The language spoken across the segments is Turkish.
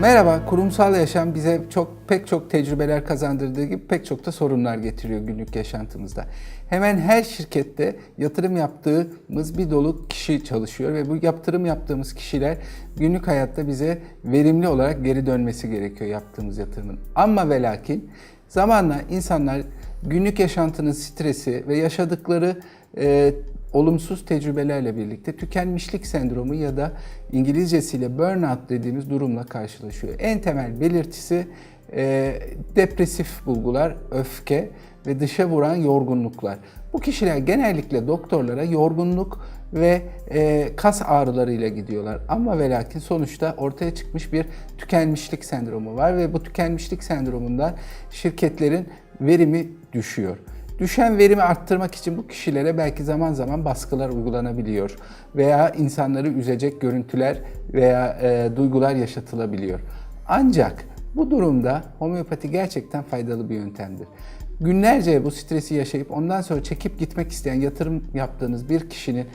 Merhaba, kurumsal yaşam bize çok pek çok tecrübeler kazandırdığı gibi pek çok da sorunlar getiriyor günlük yaşantımızda. Hemen her şirkette yatırım yaptığımız bir dolu kişi çalışıyor ve bu yatırım yaptığımız kişiler günlük hayatta bize verimli olarak geri dönmesi gerekiyor yaptığımız yatırımın. Ama ve lakin zamanla insanlar günlük yaşantının stresi ve yaşadıkları e, olumsuz tecrübelerle birlikte tükenmişlik sendromu ya da İngilizcesiyle burnout dediğimiz durumla karşılaşıyor. En temel belirtisi e, depresif bulgular, öfke ve dışa vuran yorgunluklar. Bu kişiler genellikle doktorlara yorgunluk ve e, kas ağrılarıyla gidiyorlar. Ama ve lakin sonuçta ortaya çıkmış bir tükenmişlik sendromu var ve bu tükenmişlik sendromunda şirketlerin verimi düşüyor. Düşen verimi arttırmak için bu kişilere belki zaman zaman baskılar uygulanabiliyor veya insanları üzecek görüntüler veya e, duygular yaşatılabiliyor. Ancak bu durumda homeopati gerçekten faydalı bir yöntemdir. Günlerce bu stresi yaşayıp ondan sonra çekip gitmek isteyen yatırım yaptığınız bir kişinin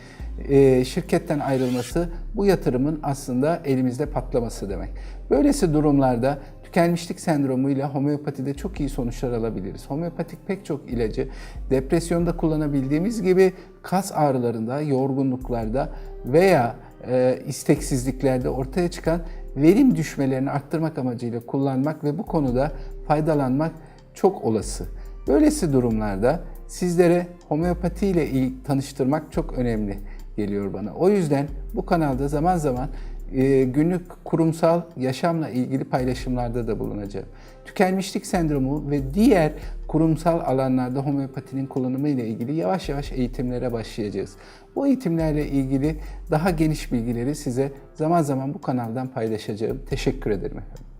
e, şirketten ayrılması bu yatırımın aslında elimizde patlaması demek. Böylesi durumlarda tükenmişlik sendromuyla homeopatide çok iyi sonuçlar alabiliriz. Homeopatik pek çok ilacı depresyonda kullanabildiğimiz gibi kas ağrılarında, yorgunluklarda veya e, isteksizliklerde ortaya çıkan verim düşmelerini arttırmak amacıyla kullanmak ve bu konuda faydalanmak çok olası. Böylesi durumlarda sizlere homeopati ile tanıştırmak çok önemli geliyor bana. O yüzden bu kanalda zaman zaman e, günlük kurumsal yaşamla ilgili paylaşımlarda da bulunacağım. Tükenmişlik sendromu ve diğer kurumsal alanlarda homeopatinin kullanımı ile ilgili yavaş yavaş eğitimlere başlayacağız. Bu eğitimlerle ilgili daha geniş bilgileri size zaman zaman bu kanaldan paylaşacağım. Teşekkür ederim efendim.